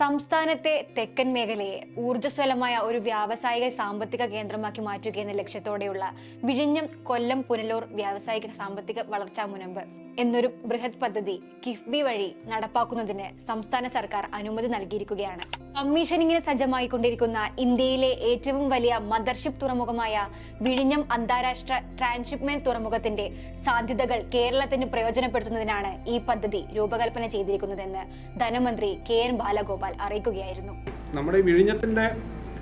സംസ്ഥാനത്തെ തെക്കൻ മേഖലയെ ഊർജസ്വലമായ ഒരു വ്യാവസായിക സാമ്പത്തിക കേന്ദ്രമാക്കി മാറ്റുക എന്ന ലക്ഷ്യത്തോടെയുള്ള വിഴിഞ്ഞം കൊല്ലം പുനലൂർ വ്യാവസായിക സാമ്പത്തിക വളർച്ചാ മുനമ്പ് എന്നൊരു ബൃഹത് പദ്ധതി കിഫ്ബി വഴി നടപ്പാക്കുന്നതിന് സംസ്ഥാന സർക്കാർ അനുമതി നൽകിയിരിക്കുകയാണ്. കമ്മീഷനിങ്ങിന് സജ്ജമായിക്കൊണ്ടിരിക്കുന്ന ഇന്ത്യയിലെ ഏറ്റവും വലിയ മദർഷിപ്പ് തുറമുഖമായ വിഴിഞ്ഞം അന്താരാഷ്ട്ര ട്രാൻസ്ഷിപ്മെന്റ് തുറമുഖത്തിന്റെ സാധ്യതകൾ കേരളത്തിന് പ്രയോജനപ്പെടുത്തുന്നതിനാണ് ഈ പദ്ധതി രൂപകൽപ്പന ചെയ്തിരിക്കുന്നതെന്ന് ധനമന്ത്രി കെ എൻ ബാലഗോപാൽ അറിയിക്കുകയായിരുന്നു. നമ്മുടെ ഈ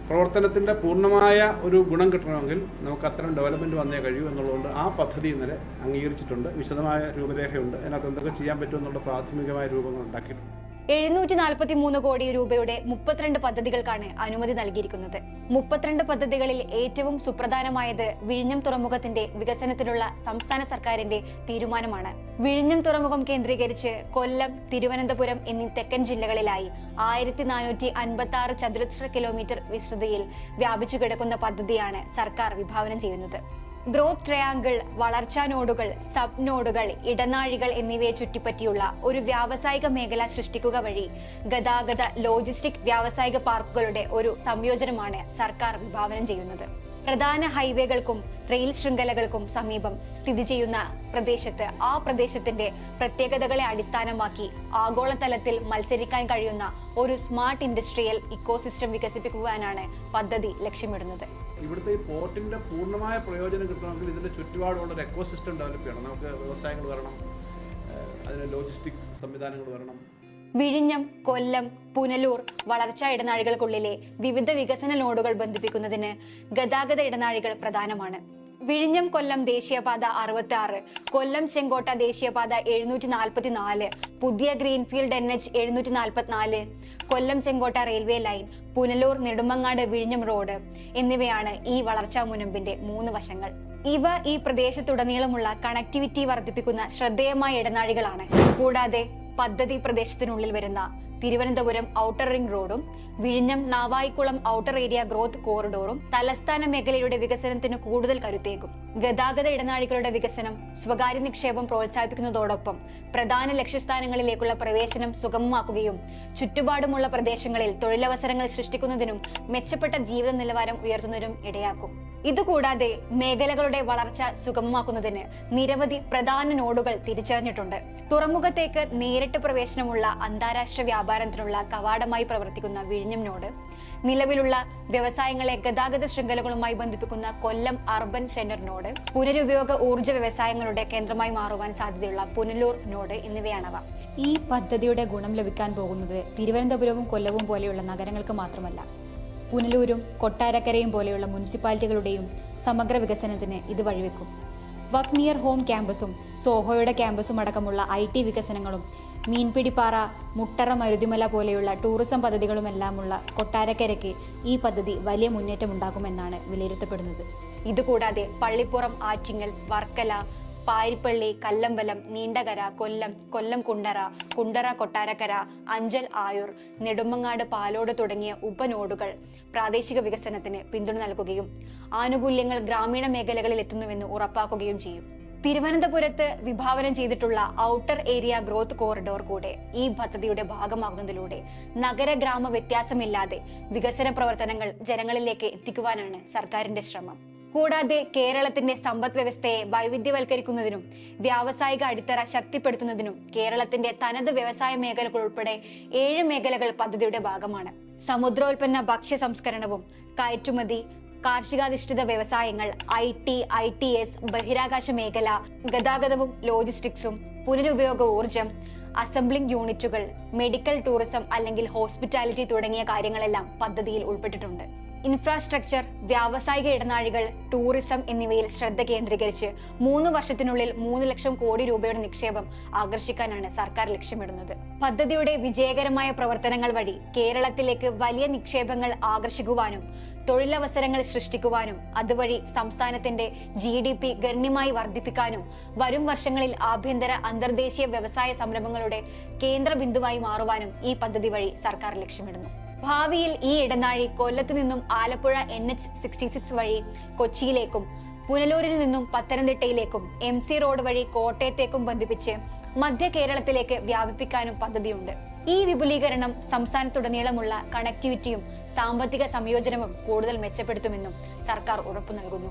പ്രവർത്തനത്തിന്റെ പൂർണമായ ഒരു ഗുണം കിട്ടണമെങ്കിൽ നമുക്ക് അത്തരം ഡെവലപ്മെന്റ് വന്നേ കഴിയൂ എന്നുള്ളതുകൊണ്ട് ആ പദ്ധതി ഇന്നലെ അംഗീകരിച്ചിട്ടുണ്ട്. വിശദമായ രൂപരേഖയുണ്ട്. അതിനകത്ത് എന്തൊക്കെ ചെയ്യാൻ പറ്റുമെന്നുള്ള പ്രാഥമികമായ രൂപങ്ങൾ ഉണ്ടാക്കിയിട്ടുണ്ട്. എഴുന്നൂറ്റി നാൽപ്പത്തി മൂന്ന് കോടി രൂപയുടെ മുപ്പത്തിരണ്ട് പദ്ധതികൾക്കാണ് അനുമതി നൽകിയിരിക്കുന്നത്. മുപ്പത്തിരണ്ട് പദ്ധതികളിൽ ഏറ്റവും സുപ്രധാനമായത് വിഴിഞ്ഞം തുറമുഖത്തിന്റെ വികസനത്തിനുള്ള സംസ്ഥാന സർക്കാരിന്റെ തീരുമാനമാണ്. വിഴിഞ്ഞം തുറമുഖം കേന്ദ്രീകരിച്ച് കൊല്ലം തിരുവനന്തപുരം എന്നീ തെക്കൻ ജില്ലകളിലായി ആയിരത്തി നാനൂറ്റി അൻപത്തി ആറ് ചതുരശ്ര കിലോമീറ്റർ വിസ്തൃതിയിൽ വ്യാപിച്ചു കിടക്കുന്ന പദ്ധതിയാണ് സർക്കാർ വിഭാവനം ചെയ്യുന്നത്. ഗ്രോത്ത് ട്രയാങ്കിൾ വളർച്ചാ നോഡുകൾ സബ് നോഡുകൾ ഇടനാഴികൾ എന്നിവയെ ചുറ്റിപ്പറ്റിയുള്ള ഒരു വ്യാവസായിക മേഖല സൃഷ്ടിക്കുക വഴി ഗതാഗത ലോജിസ്റ്റിക് വ്യാവസായിക പാർക്കുകളുടെ ഒരു സംയോജനമാണ് സർക്കാർ വിഭാവനം ചെയ്യുന്നത്. പ്രധാന ഹൈവേകൾക്കും റെയിൽ ശൃംഖലകൾക്കും സമീപം സ്ഥിതി ചെയ്യുന്ന പ്രദേശത്ത് ആ പ്രദേശത്തിന്റെ പ്രത്യേകതകളെ അടിസ്ഥാനമാക്കി ആഗോളതലത്തിൽ മത്സരിക്കാൻ കഴിയുന്ന ഒരു സ്മാർട്ട് ഇൻഡസ്ട്രിയൽ ഇക്കോസിസ്റ്റം വികസിപ്പിക്കുവാനാണ് പദ്ധതി ലക്ഷ്യമിടുന്നത്. ഇവിടുത്തെ ഈ പോർട്ടിന്റെ പൂർണമായ പ്രയോജനം കിട്ടണമെങ്കിൽ ഇതിന്റെ ചുറ്റുപാടുള്ള ഒരു എക്കോ സിസ്റ്റം ഡെവലപ്പ് ചെയ്യണം. നമുക്ക് വ്യവസായങ്ങൾ വരണം അതിന് ലോജിസ്റ്റിക് സംവിധാനങ്ങൾ വരണം. വിഴിഞ്ഞം കൊല്ലം പുനലൂർ വളർച്ചാ ഇടനാഴികൾക്കുള്ളിലെ വിവിധ വികസന നോഡുകൾ ബന്ധിപ്പിക്കുന്നതിന് ഗതാഗത ഇടനാഴികൾ പ്രധാനമാണ്. വിഴിഞ്ഞം കൊല്ലം ദേശീയപാത അറുപത്തി ആറ് കൊല്ലം ചെങ്കോട്ട ദേശീയപാത എഴുന്നൂറ്റി നാൽപ്പത്തി നാല് പുതിയ ഗ്രീൻഫീൽഡ് എൻ എച്ച് എഴുന്നൂറ്റി നാൽപ്പത്തിനാല് കൊല്ലം ചെങ്കോട്ട റെയിൽവേ ലൈൻ പുനലൂർ നെടുമങ്ങാട് വിഴിഞ്ഞം റോഡ് എന്നിവയാണ് ഈ വളർച്ചാ മുനമ്പിന്റെ മൂന്ന് വശങ്ങൾ. ഇവ ഈ പ്രദേശത്തുടനീളമുള്ള കണക്ടിവിറ്റി വർദ്ധിപ്പിക്കുന്ന ശ്രദ്ധേയമായ ഇടനാഴികളാണ്. കൂടാതെ പദ്ധതി പ്രദേശത്തിനുള്ളിൽ വരുന്ന തിരുവനന്തപുരം ഔട്ടർ റിംഗ് റോഡും വിഴിഞ്ഞം നാവായിക്കുളം ഔട്ടർ ഏരിയ ഗ്രോത്ത് കോറിഡോറും തലസ്ഥാന മേഖലയുടെ വികസനത്തിന് കൂടുതൽ കരുത്തേകും. ഗതാഗത ഇടനാഴികളുടെ വികസനം സ്വകാര്യ നിക്ഷേപം പ്രോത്സാഹിപ്പിക്കുന്നതോടൊപ്പം പ്രധാന ലക്ഷ്യസ്ഥാനങ്ങളിലേക്കുള്ള പ്രവേശനം സുഗമമാക്കുകയും ചുറ്റുപാടുമുള്ള പ്രദേശങ്ങളിൽ തൊഴിലവസരങ്ങൾ സൃഷ്ടിക്കുന്നതിനും മെച്ചപ്പെട്ട ജീവിത നിലവാരം ഉയർത്തുന്നതിനും ഇടയാക്കും. ഇതുകൂടാതെ മേഖലകളുടെ വളർച്ച സുഗമമാക്കുന്നതിന് നിരവധി പ്രധാന നോഡുകൾ തിരിച്ചറിഞ്ഞിട്ടുണ്ട്. തുറമുഖത്തേക്ക് നേരിട്ട് പ്രവേശനമുള്ള അന്താരാഷ്ട്ര വ്യാപാരത്തിനുള്ള കവാടമായി പ്രവർത്തിക്കുന്ന വിഴിഞ്ഞം നോഡ് നിലവിലുള്ള വ്യവസായങ്ങളെ ഗതാഗത ശൃംഖലകളുമായി ബന്ധിപ്പിക്കുന്ന കൊല്ലം അർബൻ സെന്റർ നോഡ് പുനരുപയോഗ ഊർജ വ്യവസായങ്ങളുടെ കേന്ദ്രമായി മാറുവാൻ സാധ്യതയുള്ള പുനലൂർ നോഡ് എന്നിവയാണവ. ഈ പദ്ധതിയുടെ ഗുണം ലഭിക്കാൻ പോകുന്നത് തിരുവനന്തപുരവും കൊല്ലവും പോലെയുള്ള നഗരങ്ങൾക്ക് മാത്രമല്ല. പുനലൂരും കൊട്ടാരക്കരയും പോലെയുള്ള മുനിസിപ്പാലിറ്റികളുടെയും സമഗ്ര വികസനത്തിന് ഇത് വഴിവെക്കും. വർക്ക് ഹോം ക്യാമ്പസും സോഹോയുടെ ക്യാമ്പസും അടക്കമുള്ള ഐ ടി വികസനങ്ങളും മീൻപിടിപ്പാറ മുട്ടറ മരുതിമല പോലെയുള്ള ടൂറിസം പദ്ധതികളുമെല്ലാമുള്ള കൊട്ടാരക്കരയ്ക്ക് ഈ പദ്ധതി വലിയ മുന്നേറ്റം ഉണ്ടാകുമെന്നാണ് വിലയിരുത്തപ്പെടുന്നത്. ഇതുകൂടാതെ പള്ളിപ്പുറം ആറ്റിങ്ങൽ വർക്കല പാരിപ്പള്ളി കല്ലമ്പലം നീണ്ടകര കൊല്ലം കൊല്ലം കുണ്ടറ കുണ്ടറ കൊട്ടാരക്കര അഞ്ചൽ ആയൂർ നെടുമങ്ങാട് പാലോട് തുടങ്ങിയ ഉപനോഡുകൾ പ്രാദേശിക വികസനത്തിന് പിന്തുണ നൽകുകയും ആനുകൂല്യങ്ങൾ ഗ്രാമീണ മേഖലകളിൽ എത്തുന്നുവെന്ന് ഉറപ്പാക്കുകയും ചെയ്യും. തിരുവനന്തപുരത്ത് വിഭാവനം ചെയ്തിട്ടുള്ള ഔട്ടർ ഏരിയ ഗ്രോത്ത് കോറിഡോർ കൂടെ ഈ പദ്ധതിയുടെ ഭാഗമാകുന്നതിലൂടെ നഗര ഗ്രാമ വ്യത്യാസമില്ലാതെ വികസന പ്രവർത്തനങ്ങൾ ജനങ്ങളിലേക്ക് എത്തിക്കുവാനാണ് സർക്കാരിന്റെ ശ്രമം. കൂടാതെ കേരളത്തിന്റെ സമ്പദ് വ്യവസ്ഥയെ വൈവിധ്യവൽക്കരിക്കുന്നതിനും വ്യാവസായിക അടിത്തറ ശക്തിപ്പെടുത്തുന്നതിനും കേരളത്തിന്റെ തനത് വ്യവസായ മേഖലകൾ ഉൾപ്പെടെ ഏഴ് മേഖലകൾ പദ്ധതിയുടെ ഭാഗമാണ്. സമുദ്രോൽപ്പന്ന ഭക്ഷ്യ സംസ്കരണവും കയറ്റുമതി കാർഷികാധിഷ്ഠിത വ്യവസായങ്ങൾ I T I T S ബഹിരാകാശ മേഖല ഗതാഗതവും ലോജിസ്റ്റിക്സും പുനരുപയോഗ ഊർജം അസംബ്ലിംഗ് യൂണിറ്റുകൾ മെഡിക്കൽ ടൂറിസം അല്ലെങ്കിൽ ഹോസ്പിറ്റാലിറ്റി തുടങ്ങിയ കാര്യങ്ങളെല്ലാം പദ്ധതിയിൽ ഉൾപ്പെട്ടിട്ടുണ്ട്. ഇൻഫ്രാസ്ട്രക്ചർ വ്യാവസായിക ഇടനാഴികൾ ടൂറിസം എന്നിവയിൽ ശ്രദ്ധ കേന്ദ്രീകരിച്ച് മൂന്ന് വർഷത്തിനുള്ളിൽ മൂന്ന് ലക്ഷം കോടി രൂപയുടെ നിക്ഷേപം ആകർഷിക്കാനാണ് സർക്കാർ ലക്ഷ്യമിടുന്നത്. പദ്ധതിയുടെ വിജയകരമായ പ്രവർത്തനങ്ങൾ വഴി കേരളത്തിലേക്ക് വലിയ നിക്ഷേപങ്ങൾ ആകർഷിക്കുവാനും തൊഴിലവസരങ്ങൾ സൃഷ്ടിക്കുവാനും അതുവഴി സംസ്ഥാനത്തിന്റെ ജി ഡി പി ഗണ്യമായി വർദ്ധിപ്പിക്കാനും വരും വർഷങ്ങളിൽ ആഭ്യന്തര അന്തർദേശീയ വ്യവസായ സംരംഭങ്ങളുടെ കേന്ദ്ര ബിന്ദുവായി മാറുവാനും ഈ പദ്ധതി വഴി സർക്കാർ ലക്ഷ്യമിടുന്നു. ഭാവിയിൽ ഈ ഇടനാഴി കൊല്ലത്ത് നിന്നും Alappuzha N H sixty six വഴി കൊച്ചിയിലേക്കും പുനലൂരിൽ നിന്നും പത്തനംതിട്ടയിലേക്കും എം സി റോഡ് വഴി കോട്ടയത്തേക്കും ബന്ധിപ്പിച്ച് മധ്യ കേരളത്തിലേക്ക് വ്യാപിപ്പിക്കാനും പദ്ധതിയുണ്ട്. ഈ വിപുലീകരണം സംസ്ഥാനത്തുടനീളമുള്ള കണക്ടിവിറ്റിയും സാമ്പത്തിക സംയോജനവും കൂടുതൽ മെച്ചപ്പെടുത്തുമെന്നും സർക്കാർ ഉറപ്പു നൽകുന്നു.